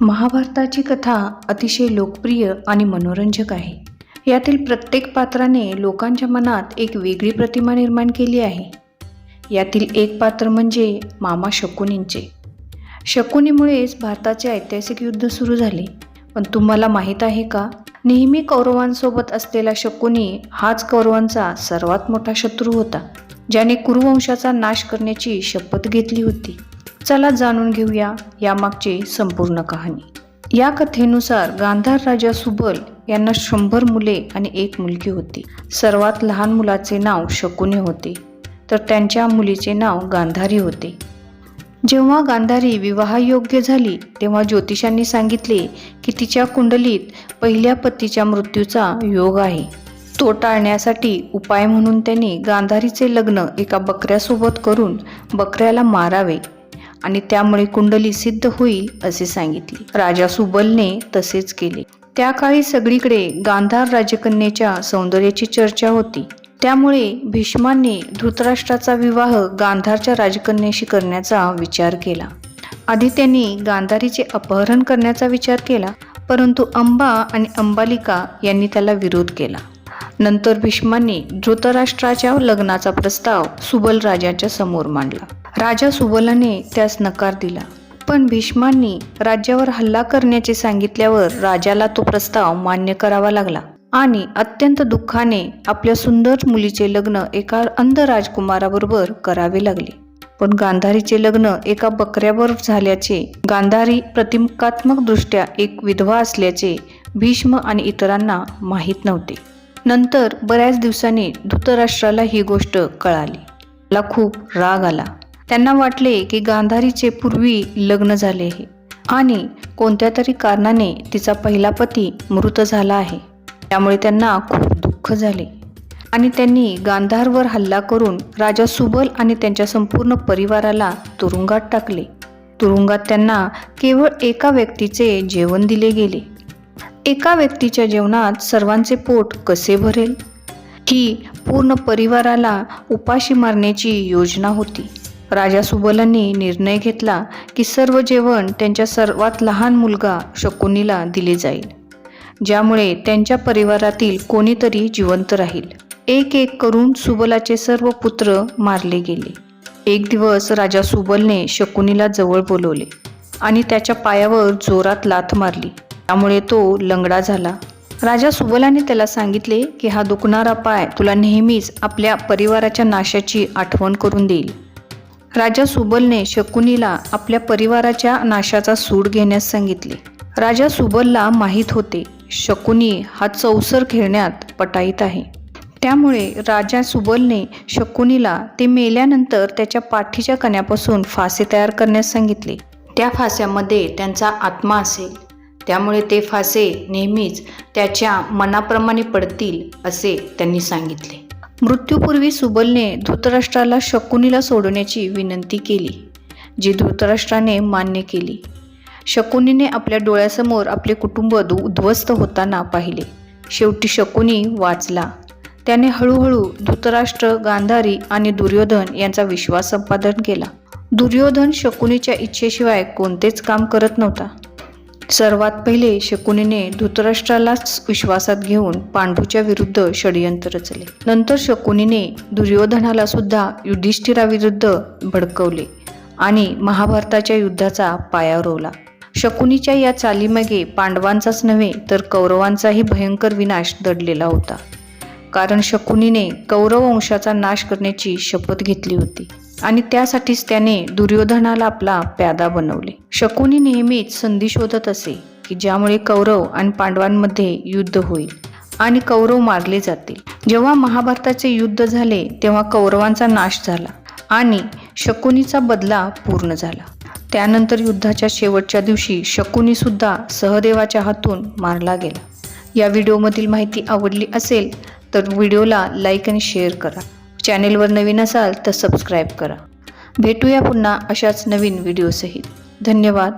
महाभारताची कथा अतिशय लोकप्रिय आणि मनोरंजक आहे. यातील प्रत्येक पात्राने लोकांच्या मनात एक वेगळी प्रतिमा निर्माण केली आहे. यातील एक पात्र म्हणजे मामा शकुनींचे. शकुनीमुळेच भारताचे ऐतिहासिक युद्ध सुरू झाले. पण तुम्हाला माहीत आहे का? नेहमी कौरवांसोबत असलेला शकुनी हाच कौरवांचा सर्वात मोठा शत्रू होता ज्याने कुरुवंशाचा नाश करण्याची शपथ घेतली होती. चला जाणून घेऊया यामागची संपूर्ण कहाणी. या कथेनुसार गांधार राजा सुबल यांना शंभर मुले आणि एक मुलगी होती. सर्वात लहान मुलाचे नाव शकुनी होते तर त्यांच्या मुलीचे नाव गांधारी होते. जेव्हा गांधारी विवाहयोग्य झाली तेव्हा ज्योतिषांनी सांगितले की तिच्या कुंडलीत पहिल्या पतीच्या मृत्यूचा योग आहे. तो टाळण्यासाठी उपाय म्हणून त्यांनी गांधारीचे लग्न एका बकऱ्यासोबत करून बकऱ्याला मारावे. आणि त्यामुळे कुंडली सिद्ध होईल असे सांगितले. राजा सुबलने तसेच केले. त्या काळी सगळीकडे गांधार राजकन्याच्या सौंदर्याची चर्चा होती. त्यामुळे भीष्मांनी धृतराष्ट्राचा विवाह गांधारच्या राजकन्याशी करण्याचा विचार केला. आधी त्यांनी गांधारीचे अपहरण करण्याचा विचार केला परंतु अंबा आणि अंबालिका यांनी त्याला विरोध केला. नंतर भीष्मांनी धृतराष्ट्राच्या लग्नाचा प्रस्ताव सुबल राजाच्या समोर मांडला. राजा सुबलाने त्यास नकार दिला. पण भीष्मांनी राज्यावर हल्ला करण्याचे सांगितल्यावर राजाला तो प्रस्ताव मान्य करावा लागला आणि अत्यंत दुःखाने आपल्या सुंदर मुलीचे लग्न एका अंध राजकुमाराबरोबर करावे लागले. पण गांधारीचे लग्न एका बकऱ्यावर झाल्याचे गांधारी प्रतिकात्मकदृष्ट्या एक विधवा असल्याचे भीष्म आणि इतरांना माहीत नव्हते. नंतर बऱ्याच दिवसांनी धृतराष्ट्राला ही गोष्ट कळाली. मला खूप राग आला. त्यांना वाटले की गांधारीचे पूर्वी लग्न झाले आहे आणि कोणत्या तरी कारणाने तिचा पहिला पती मृत झाला आहे. त्यामुळे त्यांना खूप दुःख झाले आणि त्यांनी गांधारवर हल्ला करून राजा सुबल आणि त्यांच्या संपूर्ण परिवाराला तुरुंगात टाकले. तुरुंगात त्यांना केवळ एका व्यक्तीचे जेवण दिले गेले. एका व्यक्तीच्या जेवणात सर्वांचे पोट कसे भरेल? ही पूर्ण परिवाराला उपाशी मारण्याची योजना होती. राजा सुबलांनी निर्णय घेतला की सर्व जेवण त्यांच्या सर्वात लहान मुलगा शकुनीला दिले जाईल ज्यामुळे त्यांच्या परिवारातील कोणीतरी जिवंत राहील. एक एक करून सुबलाचे सर्व पुत्र मारले गेले. एक दिवस राजा सुबलने शकुनीला जवळ बोलवले आणि त्याच्या पायावर जोरात लाथ मारली. त्यामुळे तो लंगडा झाला. राजा सुबलाने त्याला सांगितले की हा दुखणारा पाय तुला नेहमीच आपल्या परिवाराच्या नाशाची आठवण करून देईल. राजा सुबलने शकुनीला आपल्या परिवाराच्या नाशाचा सूड घेण्यास सांगितले. राजा सुबलला माहीत होते शकुनी हा चौसर खेळण्यात पटाईत आहे. त्यामुळे राजा सुबलने शकुनीला ते मेल्यानंतर त्याच्या पाठीच्या कण्यापासून फासे तयार करण्यास सांगितले. त्या फास्यामध्ये त्यांचा आत्मा असेल. त्यामुळे ते फासे नेहमीच त्याच्या मनाप्रमाणे पडतील असे त्यांनी सांगितले. मृत्यूपूर्वी सुबलने धृतराष्ट्राला शकुनीला सोडवण्याची विनंती केली जी धृतराष्ट्राने मान्य केली. शकुनीने आपल्या डोळ्यासमोर आपले कुटुंब दु उद्ध्वस्त होताना पाहिले. शेवटी शकुनी वाचला. त्याने हळूहळू धृतराष्ट्र गांधारी आणि दुर्योधन यांचा विश्वास संपादन केला. दुर्योधन शकुनीच्या इच्छेशिवाय कोणतेच काम करत नव्हता. सर्वात पहिले शकुनीने धृतराष्ट्रालाच विश्वासात घेऊन पांडूच्या विरुद्ध षडयंत्र रचले. नंतर शकुनीने दुर्योधनाला सुद्धा युधिष्ठिराविरुद्ध भडकवले आणि महाभारताच्या युद्धाचा पाया रोवला. शकुनीच्या या चालीमागे पांडवांचाच नव्हे तर कौरवांचाही भयंकर विनाश दडलेला होता. कारण शकुनीने कौरव वंशाचा नाश करण्याची शपथ घेतली होती. आणि त्यासाठीच त्याने दुर्योधनाला आपला प्यादा बनवले. शकुनी नेहमीच संधी शोधत असे की ज्यामुळे कौरव आणि पांडवांमध्ये युद्ध होईल आणि कौरव मारले जातील. जेव्हा महाभारताचे युद्ध झाले तेव्हा कौरवांचा नाश झाला आणि शकुनीचा बदला पूर्ण झाला. त्यानंतर युद्धाच्या शेवटच्या दिवशी शकुनी सुद्धा सहदेवाच्या हातून मारला गेला. या व्हिडिओमधील माहिती आवडली असेल तर व्हिडिओला लाईक आणि शेअर करा. चॅनेलवर नवीन असाल तर सबस्क्राईब करा. भेटूया पुन्हा अशाच नवीन व्हिडिओसहित. धन्यवाद.